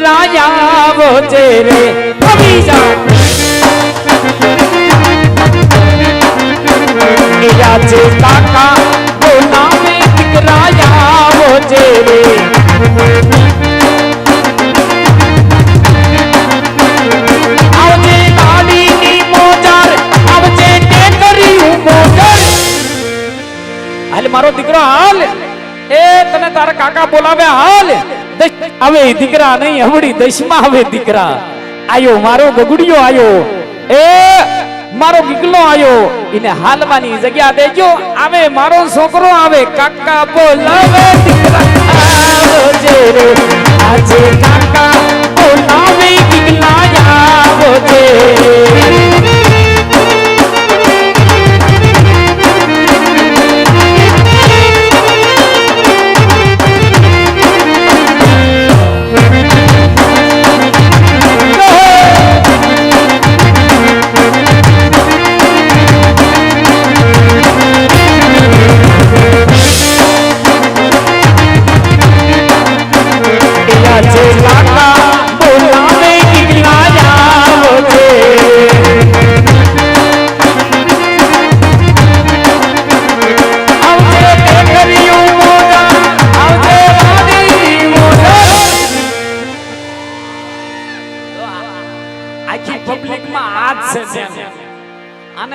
આવો છે રે. આવી જા છે કાકા બોલાવે દીકરા આવો છે રે. મારો દીકરો, હાલ. એ તને તારા કાકા બોલાવે હાલ. આવે દીકરા નહીં હવડી દસમાં આવે દીકરા. આયો, મારો ગગડિયો આયો. એ, મારો ગીગલો આયો. એને હાલવાની જગ્યા દેજો. આવે, મારો છોકરો આવે. કાકા બોલાવે દીકરા. આવજે રે, આજે કાકા બોલાવે ગીગલા. આવજે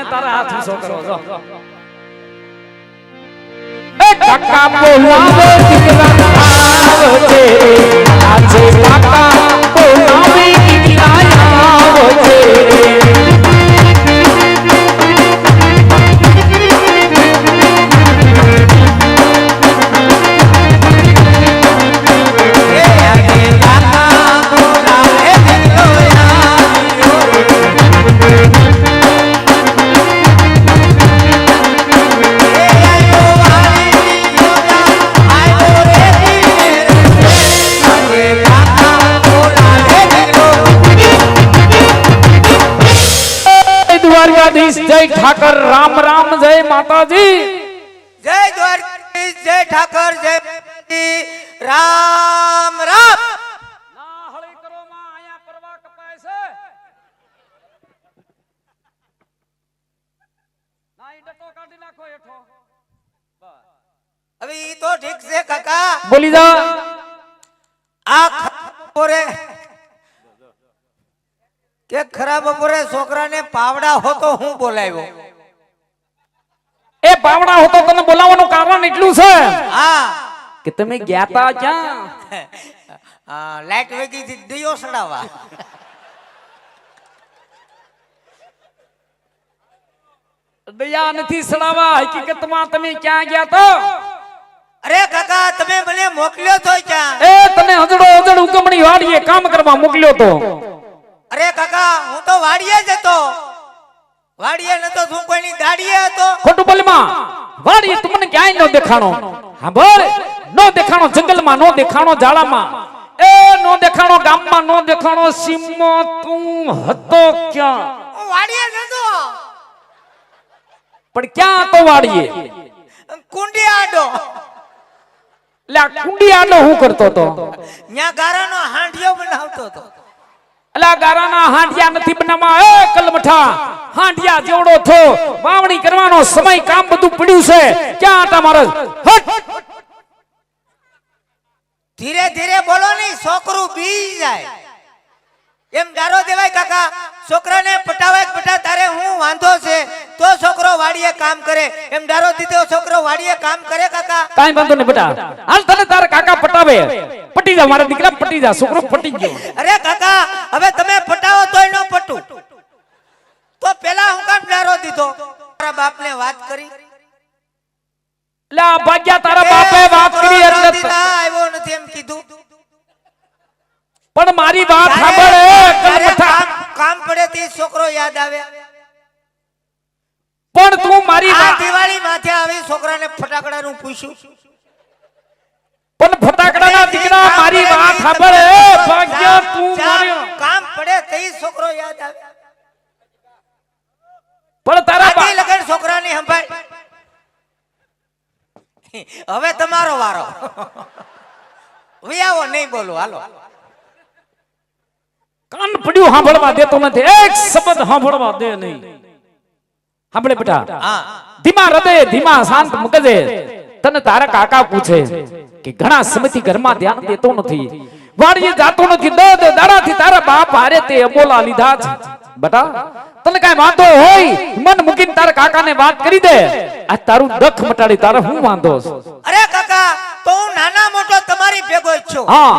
તારા હાથ ઊંચો કરો જો કાકા બોલાવે દીકરા આજે જય ઠાકર રામ રામ જય માતાજી. જય દ્વારકાધીશ જય ઠાકર જય માતાજી. રામ રામ. હવે ઈ તો ઠીક છે કાકા. બોલી જા. આ બપોરે કે ખરાબ બપોરે છોકરાને પાવડા હોતો હું બોલાવ્યો? એ પાવડા હોતો તને બોલાવવાનું કારણ એટલું છે? હા. કે તમે ગયા તા ક્યાં? લાઈટ વેગી થી દિયો સડાવા દયા નથી સડાવા હકીકતમાં તમે ક્યાં ગયા તો? અરે કાકા તમે મને મોકલ્યો તો ક્યાં? એ તને હજડો હજડ ઉકમણી વાડીએ કામ કરવા મોકલ્યો તો. અરે કાકા હું તો વાડીએ જ હતો. વાડીએ નતો હું કોઈની દાડીએ હતો. ખોટું બોલમાં. વાડીએ તમને ક્યાંય ન દેખાણો. હા ન નો દેખાણો જંગલમાં નો દેખાણો ઝાડામાં. એ નો દેખાણો ગામમાં નો દેખાણો સીમો તું હતો ક્યાં? વાડીએ નતો પણ ક્યાં હતો વાડીએ? કુંડી આડો એટલે આ કુંડી આડો હું કરતો હતો? ન્યા ગારાનો હાંડિયો બનાવતો હતો. આ ગારાના હાંડિયા નથી બનાવવા. એ કલમઠા, હાંડિયા જેવડો થો. વાવણી કરવાનો સમય કામ બધું પડ્યું છે. ક્યાં હતા મારા હટ! ધીરે ધીરે બોલો નહીં છોકરું બી જાય. એમ ગારો દેવાય કાકા છોકરાને પટાવાય પટા તારે હું વાંધો છે? તો છોકરો વાડીએ કામ કરે. એમ ડારો દીધો છોકરો વાડીએ કામ કરે કાકા. કાઈ વાંધો નહીં બેટા. હાલ તને તારા કાકા પટાવે. પટી જા મારા દીકરા પટી જા છોકરો પટી ગયો. અરે કાકા હવે તમે પટાવો તોય ન પટું. તો પેલા હું કામ ગારો દીધો? તારા બાપને વાત કરી. આ ભાગ્યા તારા બાપે વાત કરી એટલે આવ્યો નથી એમ કીધું. પણ મારી વાત સાંભળે કામ પડે તે છોકરો યાદ આવે. પણ તું મારી દિવાળી માથે આવી છોકરાને ફટાકડાનું પૂછ્યું પણ ફટાકડાના દીકરા મારી વાત સાંભળે ભાગ્ય તું કામ પડે તે છોકરો યાદ આવે. પણ તારા બા- લગન છોકરાની સંભાળ. હવે તમારો વારો. વિયાવો આવો નહીં બોલો હાલો. પડ્યું સાંભળવા દેતો નથી. એક શબ્દ સાંભળવા દે નહીં. સાંભળે બેટા. ધીમા હૃદય ધીમા શાંત મગજે તને તારા કાકા પૂછે કે ઘણા સમયથી ઘરમાં ધ્યાન દેતો નથી. વાડીએ જાતો નથી. દો દો દાડાથી તારા બાપ હારે તે અબોલા લીધા છે. બટા તને કાંઈ વાંધો હોય? મન મૂકીને તારા કાકાને વાત કરી દે. આ તારું દખ મટાડી તારે હું વાંધો છે? અરે કાકા તો હું નાના મોટો તમારી ભેગો છું. હા.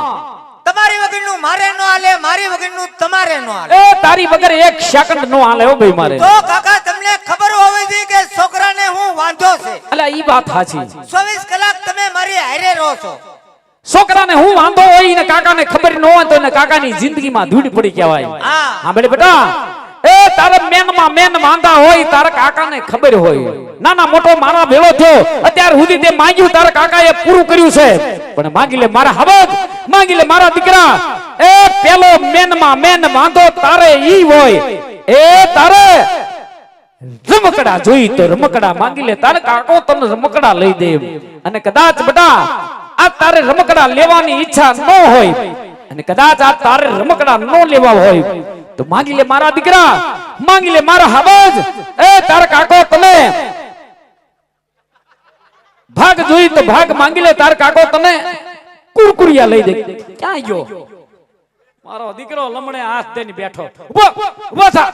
તમારી વગરનું મારે નો હાલે મારી વગરનું તમારે નો હાલે. એ તારી વગર એક સેકન્ડ નો હાલે હો ભાઈ મારે. તો કાકા તમને ખબર હોવી જોઈએ કે છોકરાને હું વાંધો છે. અલા ઈ વાત સાચી. ચોવીસ કલાક તમે મારી હારે રહો છો. છોકરાને હું વાંધો હોય ને કાકાને ખબર ન હોય તો ને કાકાની જિંદગીમાં ધૂળ પડી કહેવાય. હા. બેટા બેટા? તારા મેનમાં મેન વાંધા હોય, તારા કાકાને ખબર હોય. નાના મોટો મારા ભેળો થયો. અત્યાર સુધી તે માંગ્યું તારા કાકાએ પૂરું કર્યું છે. પણ માંગી લે મારા હવજ માંગી લે મારા દીકરા. એ પેલો મેનમાં મેન વાંધો તારે ઈ હોય. એ તારે રમકડા જોઈ તો રમકડા માંગી લે. તારે કાકો તને રમકડા લઈ દે. અને કદાચ બટા, આ તારે રમકડા લેવાની ઈચ્છા ન હોય. અને કદાચ આ તારે રમકડા ન લેવા હોય. તો માંગી લે મારા દીકરા. માંગી લે મારા હબજ. એ તાર કાકો તને ભાગ જોઈ તો ભાગ માંગી લે તાર કાકો તને કુરકુરિયા લઈ દે. ક્યાં ગયો? મારો દીકરો લમણે હાથ દઈને બેઠો. ઊભો ઊભો થા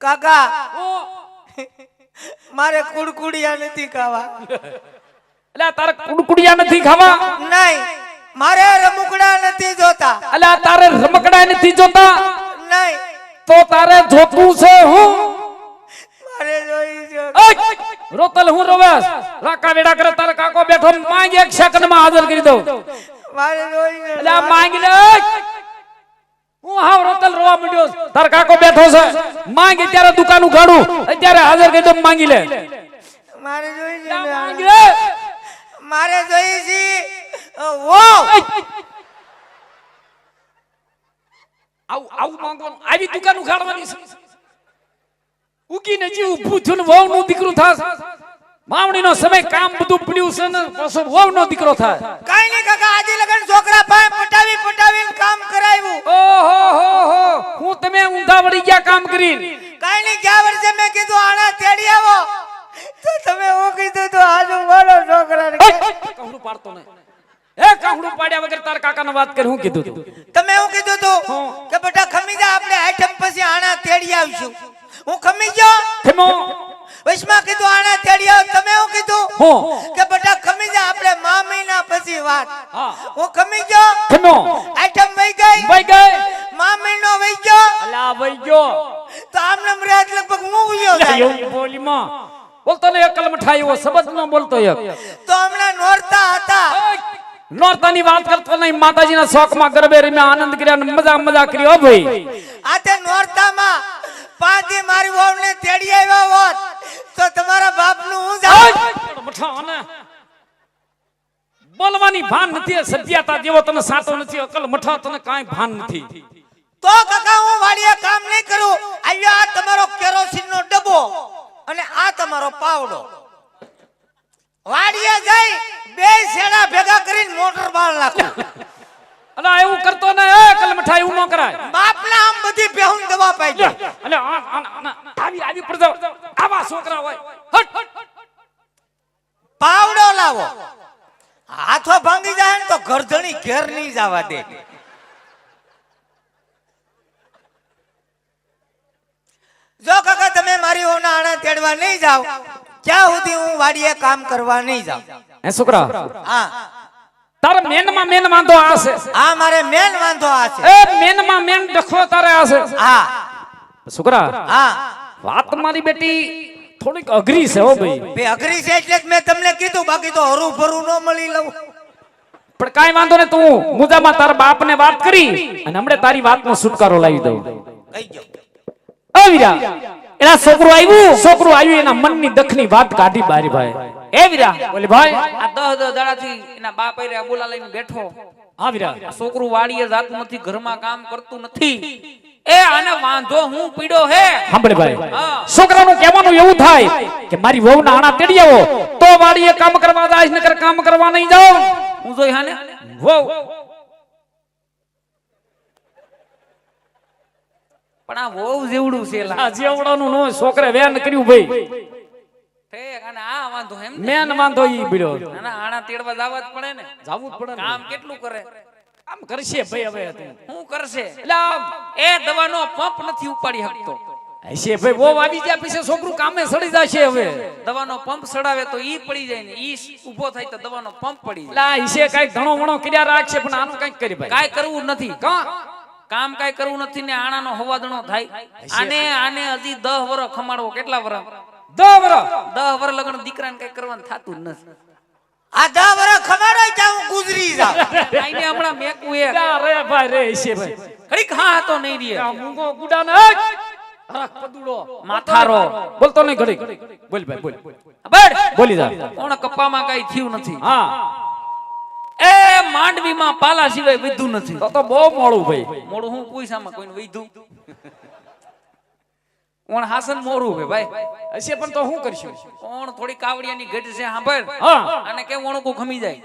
કાકા મારે કુડકુડિયા નથી ખાવા. એટલે તારે કુડકુડિયા નથી ખાવા? નહીં મારે રમુકડા નથી જોતા. એટલે તારે રમકડા નથી જોતા? નહીં. તો તારે જોતું છે હું? મારે જોઈ છે. રોતલ હું રોવેશ રાકા વેડા કરે તારે કાકો બેઠો માંગ એક સેકન્ડમાં હાજર કરી દઉં. મારે જોઈ છે. એટલે આ માંગી લે હું હાવ રોતલ રોવા માંડ્યો તાર કાકો બેઠો છે. માંગ અત્યારે દુકાન ઉઘાડું. અત્યારે હાજર કરી દઉં માંગી લે. મારે જોઈ છે માંગી લે. મારે જોઈ છે. વો આવું આવું માંગવાનું આવી દુકાન ગાડવાની છે. ઉગીને જીવ ઊભું થયું વહુ નું દીકરું થાય માવણીનો સમય કામ બધું પડ્યું છે ને પાછો વહુનો દીકરો થાય કાઈ નહીં કાકા આજે લગન છોકરા પાસે પટાવી પટાવી કામ કરાવ્યું. ઓહો હો હો. હું તમે ઊંધા વળી ગયા કામ કરી કાઈ નહીં ગયા વર્ષે મેં કીધું આણા તેડી આવો. તો તમે હું કીધું તો આજુ બોલો છોકરાને કહું પાડતો ને એ કાહડું પાડ્યા વગર તાર કાકાને વાત કરી હું કીધું તું? તમે હું કીધું તું. કે બેટા ખમી જા આપણે આઈટમ પછી આના તેડી આવશું. હું ખમી? ગયો વૈષ્ણવ કીધું આણા તેડી આવ. તમે હું કીધું? હો? કે બેટા ખમી જા આપણે મા મહિના પછી વાત. હું. ખમી ગયો થેમો આઈટમ વઈ ગઈ? વઈ ગઈ? મા મહિનો વઈ ગયો અલા વઈ ગયો તો આમને મર્યાદ લગભગ હું ઉયો જાય એવું બોલી માં બોલતો ને એકલ મઠાઈ એવો શબ્દ ન બોલતો એક. તો હમણાં નોરતા હતા. નોરતાની વાત કરતો નહીં માતાજીના શોખમાં ગરબે રમ્યા આનંદ કર્યા અને મજા મજા કરી. હો ભાઈ. આ તે નોરતામાં પાંચે મારી વહુને તેડી આવ્યો હોત તો તમારા બાપનું હું જાણ મઠાને બોલવાની ભાન નથી સભ્યતા જેવો તને સાતો નથી અકલ મઠા તને કાંઈ ભાન નથી. તો કાકા હું વાડીએ કામ નહીં કરું. આવ્યો આ તમારો કેરોસીન નો ડબ્બો અને આ તમારો પાવડો. વાડીએ જઈ બે શેડા ભેગા મોટર બાળ નાખું. અલા એવું કરતો ને એ કલ મઠા એવું ન કરાય. બાપના આમ બધી બેહુન દવા પાઈ જાય અલે આવી આવી પડજો આવા છોકરા હોય. હટ. પાવડો લાવો. હાથો ભાંગી જાય ને તો ગરધણી ઘેર નહીં જવા દે. જો કાકા તમે મારી ઓના આણા તેડવા નહીં જાવ ક્યાં સુધી હું વાડીએ કામ કરવા નહીં જાઉં. હે છોકરા? હા. તારા મેનમાં મેન વાંધો આ છે આ મારે મેન વાંધો આ છે એ મેનમાં મેન ડખો તારે આ છે હા. છોકરા હા. વાત મારી બેટી થોડીક અઘરી છે હો ભાઈ. બે અઘરી છે એટલે મેં તમને કીધું બાકી તો હરું ભરું ન મળી લઉં. પણ કાઈ વાંધો ને તું મુજામાં તારા બાપને વાત કરી અને હમણે તારી વાતનો છુટકારો લાવી દઉં. કહી ગયો એના છોકરું આવ્યું છોકરું આવ્યું એના મનની દખની વાત કાઢી બારી ભાઈ. એ વીરા. બોલે ભાઈ આ 10 10 દાડાથી એના બાપ આરે અબુલા લઈને બેઠો. હા વીરા. છોકરું વાડીએ જાતું નથી ઘરમાં કામ કરતું નથી. એ આને વાંધો હું પીડો હે. સાંભળે ભાઈ. છોકરાનું કહેવાનું એવું થાય કે મારી વહુના આણા તેડી આવો. તો વાડીએ કામ કરવા જાય નકર કામ કરવા નહીં જાવ હું જોઈ હાને? વહુ. પણ આ વહુ જેવડું છે જેવડાનું નો છોકરે વેન કર્યું ભાઈ. અને આ વાંધો એમ મેન વાંધો ઈ બીડ્યો ના, ના, આણા તેડવા જાવા જ પડે ને. જાવું જ પડે કામ કેટલું કરે? કામ કરશે ભાઈ હવે તું. કરશે? એટલે આમ. એ દવાનો પંપ નથી ઉપાડી શકતો. હશે ભાઈ બહુ આવી ગયા પછી છોકરું કામે સડી જશે હવે. દવાનો પંપ સડાવે તો ઈ પડી જાય ને. ઈ ઊભો થાય તો દવાનો પંપ પડી જાય. હિસે કંઈક ઘણો વણો કર્યા રાખશે પણ આનું કંઈક કરી ભાઈ. કાંઈ કરવું નથી. કા? કામ કાઈ કરવું નથી ને આણાનો હવાદણો થાય. આને આને હજી દહ વર્ષ ખમાડવો. કેટલા વર્ષ દોબર દહ વર્ષ લગન દીકરાને કઈ કરવાનું થતું નથી. આ દસ વર્ષ ખબર હોય ત્યાં હું ગુજરી જાઉં. આઈને હમણાં મેકવું એક. રે ભાઈ રે હિસે ભાઈ. તો નહીં રે મૂંગો પદુડો માથારો. બોલતો નહીં ઘડી બોલ ભાઈ બોલ. બડ. બોલી જા. કોણ કપ્પામાં કઈ થયું નથી? હા. એ માંડવીમાં પાલા સિવાય વિધું નથી. તો તો બહુ મોડું ભાઈ. મોડું હું પૂછામાં કોઈને વૈધું? કોણ હાસન મોરું છે ભાઈ. હશે પણ તો શું કરશું? ઓણ થોડી કાવડિયાની ઘટ છે સાંભળ. અને કે વણુકું ખમી જાય?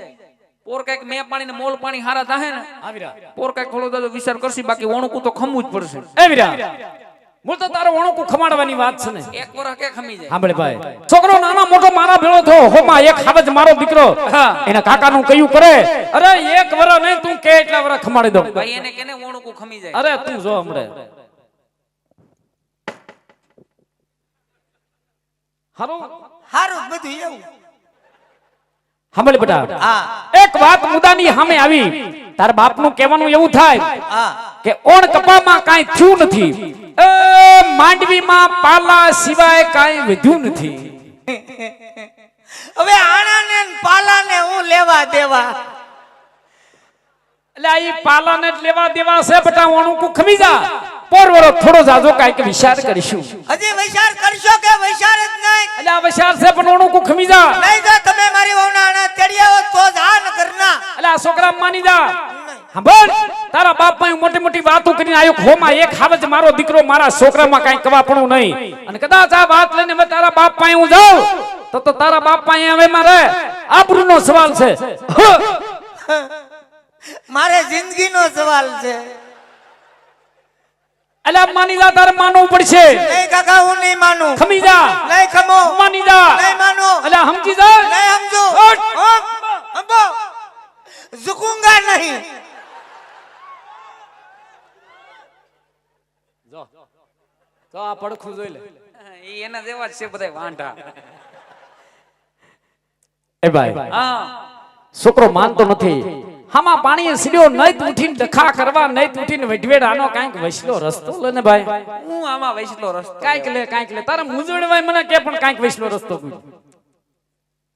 પોર કંઈક મેં પાણી ને મોલ પાણી હારા થાહે ને આવીરા. પોર કંઈક થોડો દાદો વિચાર કરશી બાકી ઓણકું તો ખમવું જ પડશે. એ વીરા મૂળ તો તારો ઓણકું ખમાડવાની વાત છે ને. એક વરસ કે ખમી જાય? સાંભળે ભાઈ. છોકરો નાના મોટો મારા ભેળો થયો. હોમાં એક હાવજ મારો દીકરો. હા. એના કાકાનું કયું કરે? અરે એક વર નહીં તું કે એટલા વર ખમાડી દો ભાઈ એને કેને ઓણકું ખમી જાય? અરે તું જો હમણે. હારું હારું બધું એવું. સાંભળ બેટા. એક વાત મુદાની સામે આવી. તાર બાપનું કહેવાનું એવું થાય કે ઓણ કપામાં કાંઈ થયું નથી. એ માંડવીમાં પાલા સિવાય કાંઈ વધ્યું નથી. હવે આણાને ને પાલાને હું લેવા દેવા? એટલે આ પાલાને જ લેવા દેવા છે બેટા ઓણું ખમી જા. પોરવરો થોડો જાજો કાંઈક વિચાર કરીશું. હજી વિચાર કરશો? આ વિચાર છે પણ ઓણું ખમી જા. નહીં જો તમે મારી વહુના આના તેડી આવો તો જ ન કરના એટલે આ છોકરા માની જા. સાંભળ તારા બાપ પાસે મોટી મોટી વાતો કરીને આયો ખોમાં એક હાવજ મારો દીકરો મારા છોકરામાં કઈ કવાપણું નહીં. અને કદાચ આ વાત લઈને હવે તારા બાપ પાસે હું જાઉં તો તો તારા બાપ પાસે હવે મારે આબરૂનો સવાલ છે! મારે જિંદગીનો સવાલ છે. એટલે માની જા તાર માનવું પડશે. નહીં કાકા હું નહીં માનું. ખમી જા. નહીં ખમો. માની જા. નહીં માનું. અલા સમજી જા. નહીં સમજો. અંબો. ઝુકુંગા નહીં. જો. તો આ પડખું જોઈ લે. એના જેવા જ છે બધા વાંઢા. એ ભાઈ હા. છોકરો માનતો નથી. હામાં પાણી સીડ્યો નહીં ઉઠીને ડખા કરવા નહીં ઉઠીને વઢવેડ આનો કાંઈક વૈસલો રસ્તો લે ને ભાઈ. હું આમાં વૈસલો રસ્તો કાંઈક લે કાંઈક લે. તારે મૂંઝવણવાય મને કે પણ કાંઈક વૈસલો રસ્તો કોઈ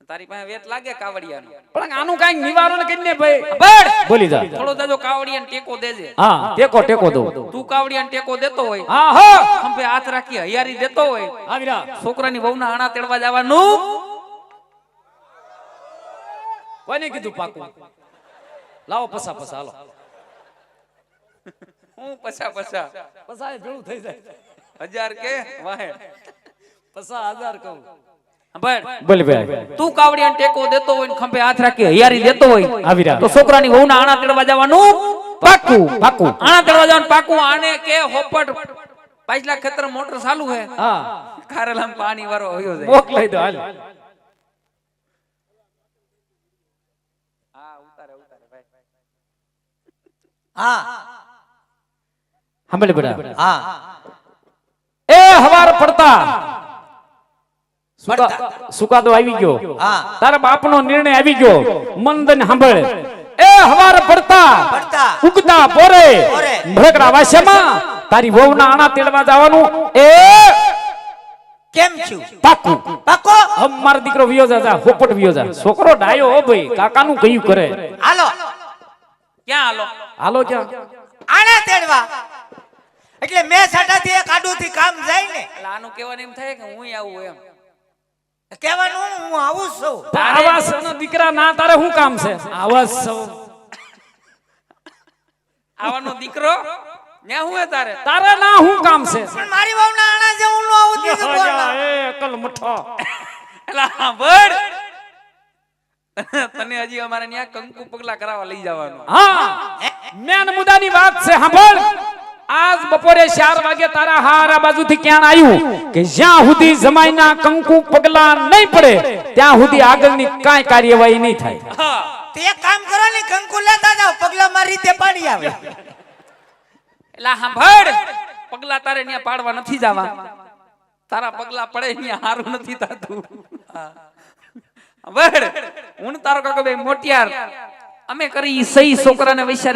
તારી પાસે વેત લાગે કાવડિયાનો? પણ આનું કાંઈક નિવારણ કરીને ભાઈ. બળ બોલી જા. થોડો દાદો કાવડિયાને ટેકો દેજે. હા ટેકો ટેકો દો તું કાવડિયાને ટેકો દેતો હોય. હા હા! ખંભે હાથ રાખી હૈયારી દેતો હોય. આવીરા છોકરાની વહુના આણા તેડવા જવાનું. કોને કીધું પાકું? લાવો પસા પસા હાલો. હું પસા પસા? પસા એ ભેળું થઈ જાય. હજાર કે? વાહે. પસા હજાર કહું. તું કાવડિયાને ટેકો દેતો હોય ને ખંભે હાથ રાખી હૈયારી દેતો હોય તો છોકરાની વહુના આણા તેડવા જવાનું? પાકું પાકું. આણા તેડવા જવાનું પાકું આને કે હોપટ. પાછલા ખેતર મોટર ચાલુ હે. હા. ખારેલામ પાણી વાળો હોયો મોકલાઈ દો હાલ હા ઉતારે ઉતારે ભાઈ હા. સાંભળી બેટા. હા. એ હવાર પડતા. સુકાદો આવી ગયો. તારા બાપનો નિર્ણય આવી ગયો. મંદન સાંભળ. એ હવાર પડતા. ઉગતા પોરે. ભેગડા ભડકડા વાસ્યમાં તારી વહુના આણા તેડવા જવાનું. એ કેમ છું? પાકું. પાકો? હમ મારો દીકરો વિયો જા જા હોપટ વિયો જા છોકરો ડાયો હો ભાઈ. કાકાનું કયું કરે? હાલો. ક્યાં હાલો? હાલો ક્યાં? આણા તેડવા. એટલે મેં સાટાથી એક આડુથી કામ જાય ને. એટલે આનું કહેવાનું એમ થાય કે હું આવું એમ. કહેવાનું હું આવું છું. આવા સનો દીકરા ના તારે શું કામ છે? આવા સૌ. આવાનો દીકરો? ને હું તારે? તારે ના શું કામ છે? પણ મારી વાવના આણા જે હું નો આવું દીકરો એ અકલ મઠો એલા સાંભળ તને હજી અમારે ત્યાં કંકુ પગલા કરાવવા લઈ જવાનું. હા મેન મુદ્દાની વાત છે સાંભળ. આજ બપોરે ચાર વાગે તારા હારા બાજુથી ક્યાં આવ્યું કે જ્યાં સુધી જમાઈના કંકુ પગલા નહીં પડે ત્યાં સુધી આગળની કાંઈ કાર્યવાહી નહીં થાય. તે કામ કરો ને કંકુ લેતા જાવ પગલા મારી રીતે પાડી આવે. એટલે સાંભળ પગલા તારે ત્યાં પાડવા નથી જવા. તારા પગલા પડે ત્યાં હારું નથી થતું. હા. સાંભળ હું તારો કાકો બે મોટિયાર. અમે કરી સહી છોકરાને વૈશાર